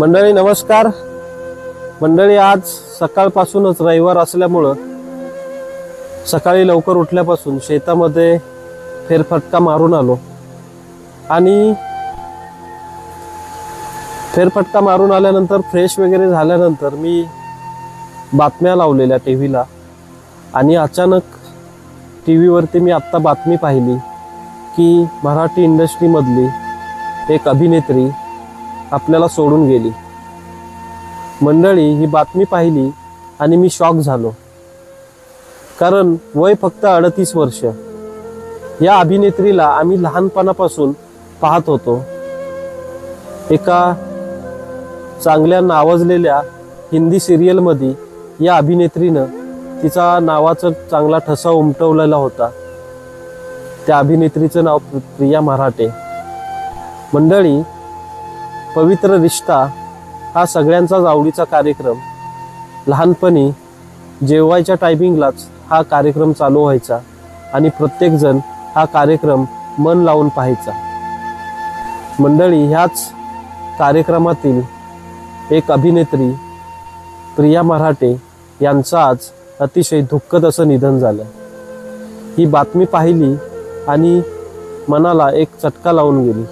मंडळी नमस्कार. मंडळी आज सकाळपासूनच रविवार असल्यामुळं सकाळी लवकर उठल्यापासून शेतामध्ये फेरफटका मारून आलो आणि फेरफटका मारून आल्यानंतर फ्रेश वगैरे झाल्यानंतर मी बातम्या लावलेल्या टी व्हीला आणि अचानक टी व्हीवरती मी आत्ता बातमी पाहिली की मराठी इंडस्ट्रीमधली एक अभिनेत्री आपल्याला सोडून गेली. मंडळी ही बातमी पाहिली आणि मी शॉक झालो. कारण वय फक्त अडतीस वर्ष. या अभिनेत्रीला आम्ही लहानपणापासून पाहत होतो. एका चांगल्या नावाजलेल्या हिंदी सिरियलमध्ये या अभिनेत्रीनं तिचा नावाचा चांगला ठसा उमटवलेला होता. त्या अभिनेत्रीचं नाव प्रिया मराठे. मंडळी पवित्र रिश्ता हा सगळ्यांचाच आवडीचा कार्यक्रम. लहानपणी जेवायच्या टायमिंगलाच हा कार्यक्रम चालू व्हायचा आणि प्रत्येकजण हा कार्यक्रम मन लावून पाहायचा. मंडळी ह्याच कार्यक्रमातील एक अभिनेत्री प्रिया मराठे यांचं आज अतिशय दुःखद असं निधन झालं. ही बातमी पाहिली आणि मनाला एक चटका लावून गेली.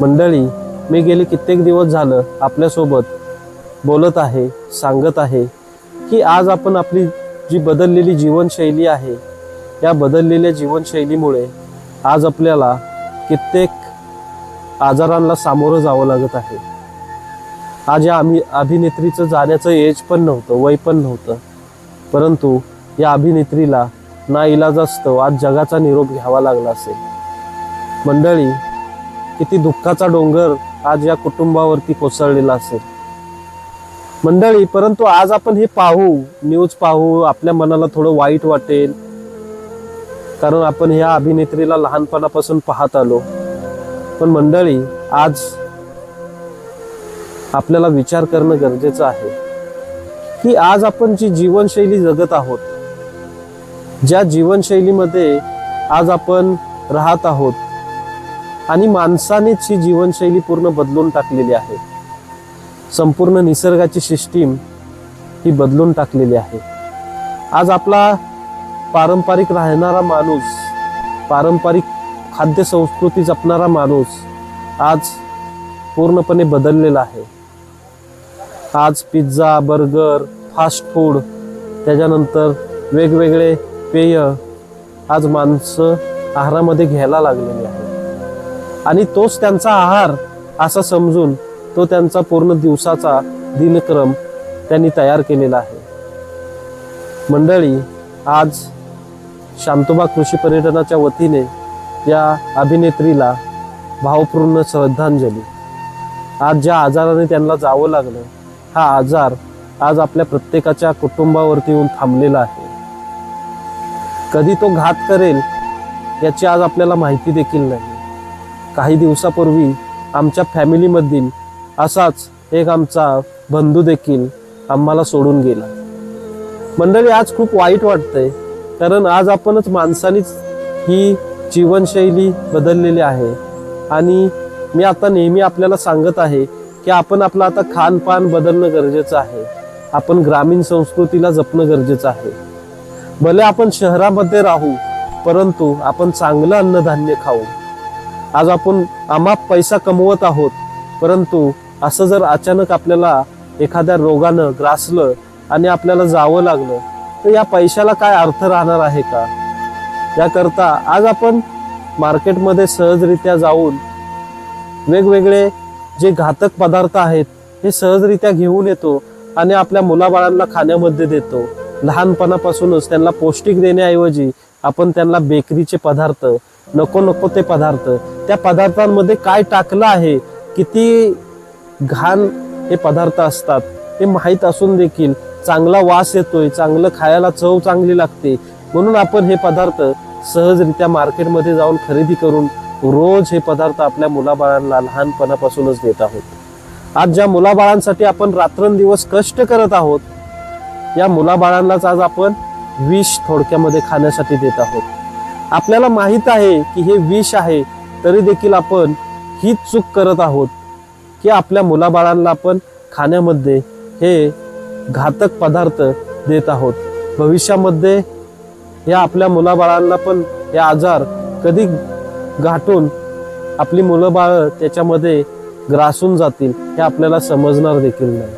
मंडळी मी गेले कित्येक दिवस झालं आपल्यासोबत बोलत आहे सांगत आहे की आज आपण आपली जी बदललेली जीवनशैली आहे या बदललेल्या जीवनशैलीमुळे आज आपल्याला कित्येक आजारांना सामोरं जावं लागत आहे. आज या आम्ही अभिनेत्रीचं जाण्याचं एज पण नव्हतं वय पण नव्हतं. परंतु या अभिनेत्रीला ना इलाज असतो आज जगाचा निरोप घ्यावा लागला असेल. मंडळी किती दुःखाचा डोंगर आज या कुटुंबावरती कोसळलेला असेल. मंडळी परंतु आज आपण हे पाहू न्यूज पाहू आपल्या मनाला थोडं वाईट वाटेल. कारण आपण ह्या अभिनेत्रीला लहानपणापासून पाहत आलो. पण मंडळी आज आपल्याला विचार करणं गरजेचं आहे की आज आपण जी जीवनशैली जगत आहोत ज्या जीवनशैलीमध्ये आज आपण राहत आहोत आणि माणसानेच ही जीवनशैली पूर्ण बदलून टाकलेली आहे. संपूर्ण निसर्गाची सिस्टीम ही बदलून टाकलेली आहे. आज आपला पारंपरिक राहणारा माणूस पारंपरिक खाद्य संस्कृती जपणारा माणूस आज पूर्णपणे बदललेला आहे. आज पिझ्झा बर्गर फास्ट फूड त्याच्यानंतर वेगवेगळे पेय आज माणसं आहारामध्ये घ्यायला लागलेली आहे आणि तोच त्यांचा आहार असा समजून तो त्यांचा पूर्ण दिवसाचा दिनक्रम त्यांनी तयार केलेला आहे. मंडळी आज शांतोबा कृषी पर्यटनाच्या वतीने या अभिनेत्रीला भावपूर्ण श्रद्धांजली. आज ज्या आजाराने त्यांना जावं लागलं हा आजार आज आपल्या प्रत्येकाच्या कुटुंबावरती येऊन थांबलेला आहे. कधी तो घात करेल याची आज आपल्याला माहिती देखील नाही. काही दिवसापूर्वी आमच्या फॅमिलीमधील असाच एक आमचा बंधू देखील आम्हाला सोडून गेला. मंडळी आज खूप वाईट वाटतंय कारण आज आपणच माणसानीच ही जीवनशैली बदललेली आहे. आणि मी आता नेहमी आपल्याला सांगत आहे की आपण आपलं आता खानपान बदलणं गरजेचं आहे. आपण ग्रामीण संस्कृतीला जपणं गरजेचं आहे. भले आपण शहरामध्ये राहू परंतु आपण चांगलं अन्नधान्य खाऊ. आज आपण अमाप पैसा कमवत आहोत. परंतु असं जर अचानक आपल्याला एखाद्या रोगानं ग्रासलं आणि आपल्याला जावं लागलं तर या पैशाला काय अर्थ राहणार आहे का? याकरता आज आपण मार्केटमध्ये सहजरित्या जाऊन वेगवेगळे जे घातक पदार्थ आहेत हे सहजरित्या घेऊन येतो आणि आपल्या मुलाबाळांना खाण्यामध्ये देतो. लहानपणापासूनच त्यांना पौष्टिक देण्याऐवजी आपण त्यांना बेकरीचे पदार्थ नको नको ते पदार्थ. त्या पदार्थांमध्ये काय टाकलं आहे किती घाण हे पदार्थ असतात हे माहीत असून देखील चांगला वास येतोय चांगलं खायला चव चांगली लागते. म्हणून आपण हे पदार्थ सहजरित्या मार्केटमध्ये जाऊन खरेदी करून रोज हे पदार्थ आपल्या मुलाबाळांना लहानपणापासूनच देत आहोत. आज ज्या मुलाबाळांसाठी आपण रात्रंदिवस कष्ट करत आहोत या मुलाबाळांनाच आज आपण विष थोडक्यामध्ये खाण्यासाठी देत आहोत. आपल्याला माहीत आहे की हे विष आहे तरी देखील आपण हीच चूक करत आहोत की आपल्या मुलाबाळांना आपण खाण्यामध्ये हे घातक पदार्थ देत आहोत. भविष्यामध्ये या आपल्या मुलाबाळांना पण हे आजार कधी घाटून आपली मुलंबाळं त्याच्यामध्ये ग्रासून जातील हे आपल्याला समजणार देखील नाही.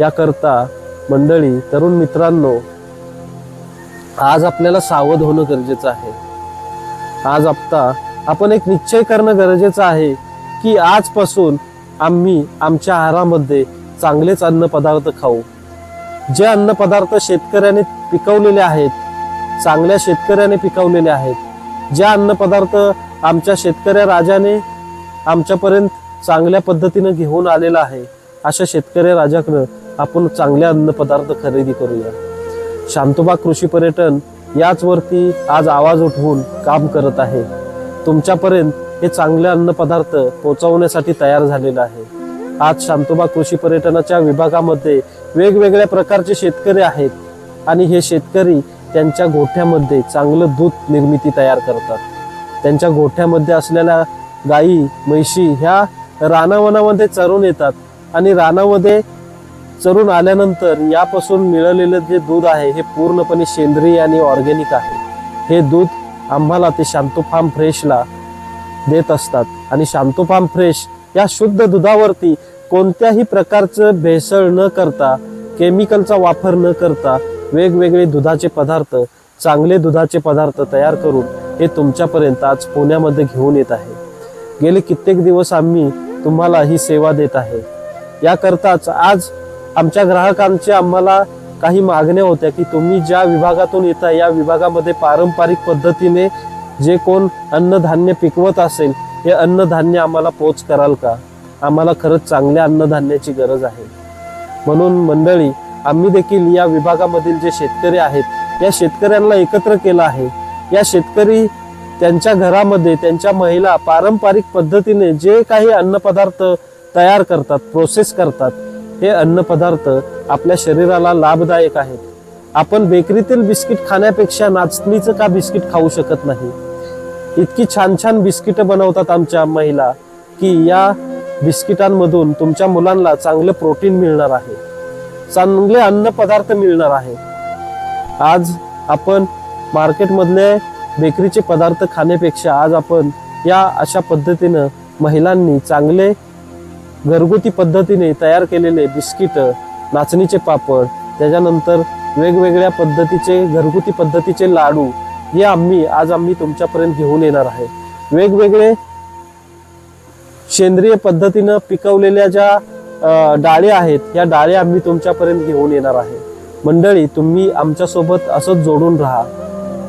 याकरता मंडळी तरुण मित्रांनो आज आपल्याला सावध होणं गरजेचं आहे. आज आपता आपण एक निश्चय करणं गरजेचं आहे की आजपासून आम्ही आमच्या आहारामध्ये चांगलेच अन्न पदार्थ खाऊ. जे अन्न पदार्थ शेतकऱ्याने पिकवलेले आहेत चांगल्या शेतकऱ्याने पिकवलेले आहेत जे अन्न पदार्थ आमच्या शेतकऱ्या राजाने आमच्यापर्यंत चांगल्या पद्धतीनं घेऊन आलेला आहे अशा शेतकऱ्या राजाकडं आपण चांगले अन्न पदार्थ खरेदी करूया. शांतोबा कृषी पर्यटन याचवरती आज आवाज उठवून काम करत आहे. तुमच्यापर्यंत हे चांगले अन्न पदार्थ पोहोचवण्यासाठी तयार झालेलं आहे. आज शांतोबा कृषी पर्यटनाच्या विभागामध्ये वेगवेगळ्या प्रकारचे शेतकरी आहेत आणि हे शेतकरी त्यांच्या गोठ्यामध्ये चांगलं दूध निर्मिती तयार करतात. त्यांच्या गोठ्यामध्ये असलेल्या गायी म्हैशी ह्या रानावनामध्ये चरून येतात आणि रानामध्ये चरून आल्यानंतर यापासून मिळालेलं जे दूध आहे हे पूर्णपणे सेंद्रिय आणि ऑर्गॅनिक आहे. हे दूध आम्हाला ते शांतो फार्म फ्रेशला देत असतात. आणि शांतो फार्म फ्रेश या शुद्ध दुधावरती कोणत्याही प्रकारचं भेसळ न करता केमिकलचा वापर न करता वेगवेगळे दुधाचे पदार्थ चांगले दुधाचे पदार्थ तयार करून हे तुमच्यापर्यंत आज पुण्यामध्ये घेऊन येत आहे. गेले कित्येक दिवस आम्ही तुम्हाला ही सेवा देत आहे. याकरताच आज आमच्या ग्राहकांच्या आम्हाला काही मागण्या होत्या की तुम्ही ज्या विभागातून येता या विभागामध्ये पारंपरिक पद्धतीने जे कोण अन्नधान्य पिकवत असेल हे अन्नधान्य आम्हाला पोच कराल का? आम्हाला खरंच चांगल्या अन्नधान्याची गरज आहे. म्हणून मंडळी आम्ही देखील या विभागामधील जे शेतकरी आहेत या शेतकऱ्यांना एकत्र केलं आहे. या शेतकरी त्यांच्या घरामध्ये त्यांच्या महिला पारंपरिक पद्धतीने जे काही अन्नपदार्थ तयार करतात प्रोसेस करतात हे अन्नपदार्थ आपल्या शरीराला लाभदायक आहेत. आपण बेकरीतील बिस्किट खाण्यापेक्षा नाचणीचं का बिस्किट खाऊ शकत नाही? इतकी छान छान बिस्किट बनवतात आमच्या महिला की या बिस्किटांमधून तुमच्या मुलांना चांगलं प्रोटीन मिळणार आहे. चांगले अन्न पदार्थ मिळणार आहे. आज आपण मार्केटमधले बेकरीचे पदार्थ खाण्यापेक्षा आज आपण या अशा पद्धतीनं महिलांनी चांगले घरगुती पद्धतीने तयार केलेले बिस्किटं नाचणीचे पापड त्याच्यानंतर वेगवेगळ्या पद्धतीचे घरगुती पद्धतीचे लाडू हे आम्ही आज आम्ही तुमच्यापर्यंत घेऊन येणार आहे. वेगवेगळे सेंद्रिय पद्धतीनं पिकवलेल्या ज्या डाळ्या आहेत या डाळ्या आम्ही तुमच्यापर्यंत घेऊन येणार आहे. मंडळी तुम्ही आमच्यासोबत असंच जोडून राहा.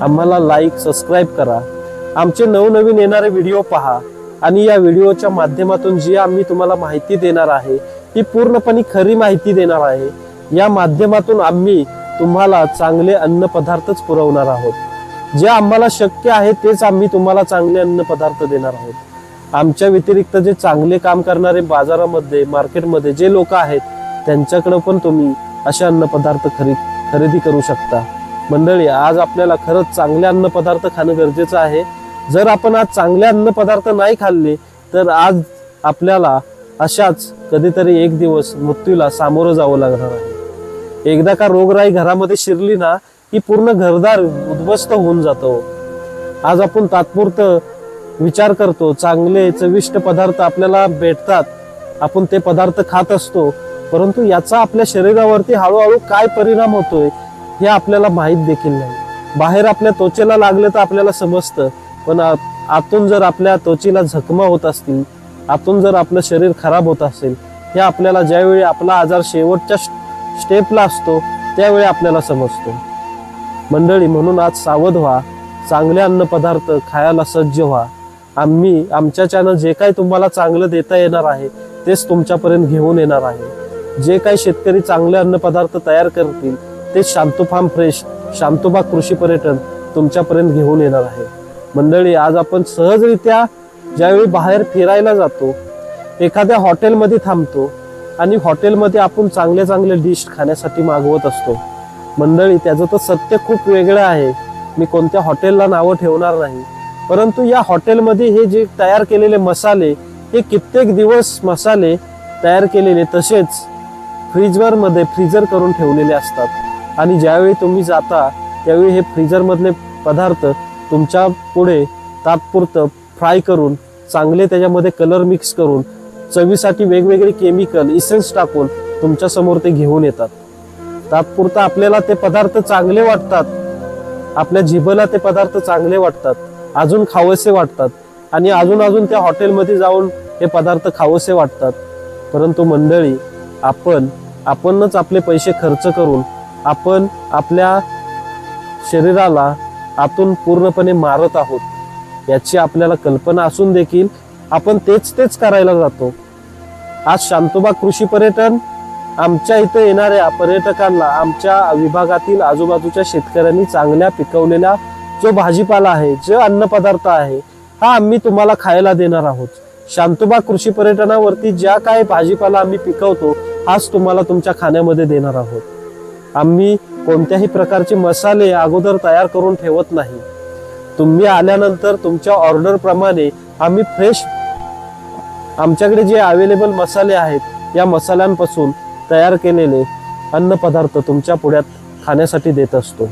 आम्हाला लाईक सबस्क्राईब करा. आमचे नवनवीन येणारे व्हिडिओ पहा. आणि या व्हिडिओच्या माध्यमातून जी आम्ही तुम्हाला माहिती देणार आहे ती पूर्णपणे खरी माहिती देणार आहे. या माध्यमातून आम्ही तुम्हाला चांगले अन्न पदार्थच पुरवणार आहोत. जे आम्हाला शक्य आहे तेच आम्ही तुम्हाला चांगले अन्न पदार्थ देणार आहोत. आमच्या व्यतिरिक्त जे चांगले काम करणारे बाजारामध्ये मार्केटमध्ये जे लोक आहेत त्यांच्याकडे पण तुम्ही असे अन्न पदार्थ खरी खरेदी करू शकता. मंडळी आज आपल्याला खरंच चांगले अन्न पदार्थ खाणं गरजेचं आहे. जर आपण आज चांगले अन्न पदार्थ नाही खाल्ले तर आज आपल्याला अशाच कधीतरी एक दिवस मृत्यूला सामोरं जावं लागणार आहे. एकदा का रोगराई घरामध्ये शिरली ना की पूर्ण घरदार उद्ध्वस्त होऊन जातो. आज आपण तात्पुरतं विचार करतो चांगले चविष्ट पदार्थ आपल्याला भेटतात आपण ते पदार्थ खात असतो परंतु याचा आपल्या शरीरावरती हळूहळू काय परिणाम होतोय हे आपल्याला माहीत देखील नाही. बाहेर आपल्या त्वचेला लागलं तर आपल्याला समजतं पण आतून जर आपल्या त्वचेला झकमा होत असतील आतून जर आपलं शरीर खराब होत असेल हे आपल्याला ज्यावेळी आपला आजार शेवटच्या स्टेपला असतो त्यावेळी आपल्याला समजतो. मंडळी म्हणून आज सावध व्हा. चांगले अन्नपदार्थ खायला सज्ज व्हा. आम्ही आमच्या चॅनल जे काही तुम्हाला चांगलं देता येणार आहे तेच तुमच्यापर्यंत घेऊन येणार आहे. जे काही शेतकरी चांगले अन्नपदार्थ तयार करतील ते शांतो फार्म फ्रेश शांतोबा कृषी पर्यटन तुमच्यापर्यंत घेऊन येणार आहे. मंडळी आज आपण सहजरित्या ज्यावेळी बाहेर फिरायला जातो एखाद्या हॉटेलमध्ये थांबतो आणि हॉटेलमध्ये आपण चांगले चांगले डिश खाण्यासाठी मागवत असतो. मंडळी त्याचं तर सत्य खूप वेगळं आहे. मी कोणत्या हॉटेलला नावं ठेवणार नाही. परंतु या हॉटेलमध्ये हे जे तयार केलेले मसाले हे कित्येक दिवस मसाले तयार केलेले तसेच फ्रीजवरमध्ये फ्रीजर करून ठेवलेले असतात. आणि ज्यावेळी तुम्ही जाता त्यावेळी हे फ्रीजरमधले पदार्थ तुमच्यापुढे तात्पुरतं फ्राय करून चांगले त्याच्यामध्ये कलर मिक्स करून चवीसाठी वेगवेगळे केमिकल इसेन्स टाकून तुमच्यासमोर ते घेऊन येतात. तात्पुरतं आपल्याला ते पदार्थ चांगले वाटतात. आपल्या जिभेला ते पदार्थ चांगले वाटतात. अजून खावसे वाटतात. आणि अजून अजून त्या हॉटेलमध्ये जाऊन हे पदार्थ खावसे वाटतात. परंतु मंडळी आपण आपणच आपले पैसे खर्च करून आपण आपल्या शरीराला आतून पूर्णपणे मारत आहोत. याची आपल्याला कल्पना असून देखील आपण तेच तेच करायला जातो. आज शांतोबा कृषी पर्यटन आमच्या इथे येणाऱ्या पर्यटकांना आमच्या विभागातील आजूबाजूच्या शेतकऱ्यांनी चांगल्या पिकवलेला जो भाजीपाला आहे जो अन्नपदार्थ आहे हा आम्ही तुम्हाला खायला देणार आहोत. शांतोबा कृषी पर्यटनावरती ज्या काय भाजीपाला आम्ही पिकवतो हाच तुम्हाला तुमच्या खाण्यामध्ये देणार आहोत. आम्ही कोणत्याही प्रकारचे मसाले अगोदर तयार करून ठेवत नाही. तुम्ही आल्यानंतर तुमच्या ऑर्डर प्रमाणे आम्ही फ्रेश आमच्याकडे जे अवेलेबल मसाले आहेत या मसाल्यांपासून तयार केलेले अन्नपदार्थ तुमच्या पुढ्यात खाण्यासाठी देत असतो.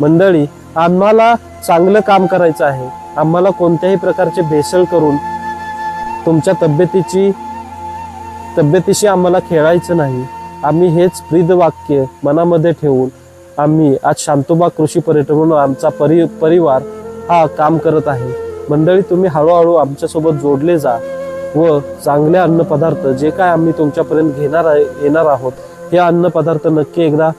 मंडळी आम्हाला चांगलं काम करायचं आहे. आम्हाला कोणत्याही प्रकारचे भेसळ करून तुमच्या तब्येतीची तब्येतीशी आम्हाला खेळायचं नाही. आम्ही हेच प्रीद वाक्य मनामध्ये ठेवून आम्ही आज शांतोबा कृषी पर्यटन म्हणून आमचा परि परिवार हा काम करत आहे. मंडळी तुम्ही हळूहळू आमच्यासोबत जोडले जा व चांगले अन्नपदार्थ जे काय आम्ही तुमच्यापर्यंत घेणार आहे येणार आहोत हे अन्नपदार्थ नक्की एकदा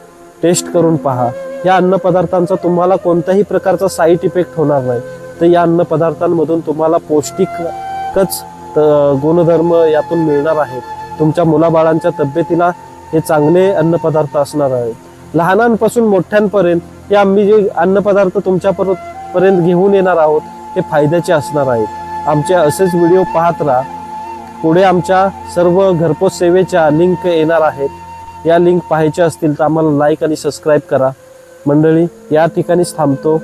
टेस्ट करून पहा. या अन्नपदार्थांचा तुम्हाला कोणत्याही प्रकारचा साईड इफेक्ट होणार नाही. तर या अन्नपदार्थांमधून तुम्हाला पौष्टिकच त- गुणधर्म यातून मिळणार आहेत. तुमच्या मुलाबाळांच्या तब्येतीला हे चांगले अन्नपदार्थ असणार आहेत. लहानांपासून मोठ्यांपर्यंत हे आम्ही जे अन्नपदार्थ तुमच्या पर्यंत घेऊन येणार आहोत हे फायद्याचे असणार आहेत आमचे असेच व्हिडिओ पाहत राहा. पुढे आमच्या सर्व घरपोच सेवेच्या लिंक येणार आहेत. या लिंक पाहायच्या असतील तर आम्हाला लाईक आणि सबस्क्राईब करा. मंडळी या ठिकाणीच थांबतो.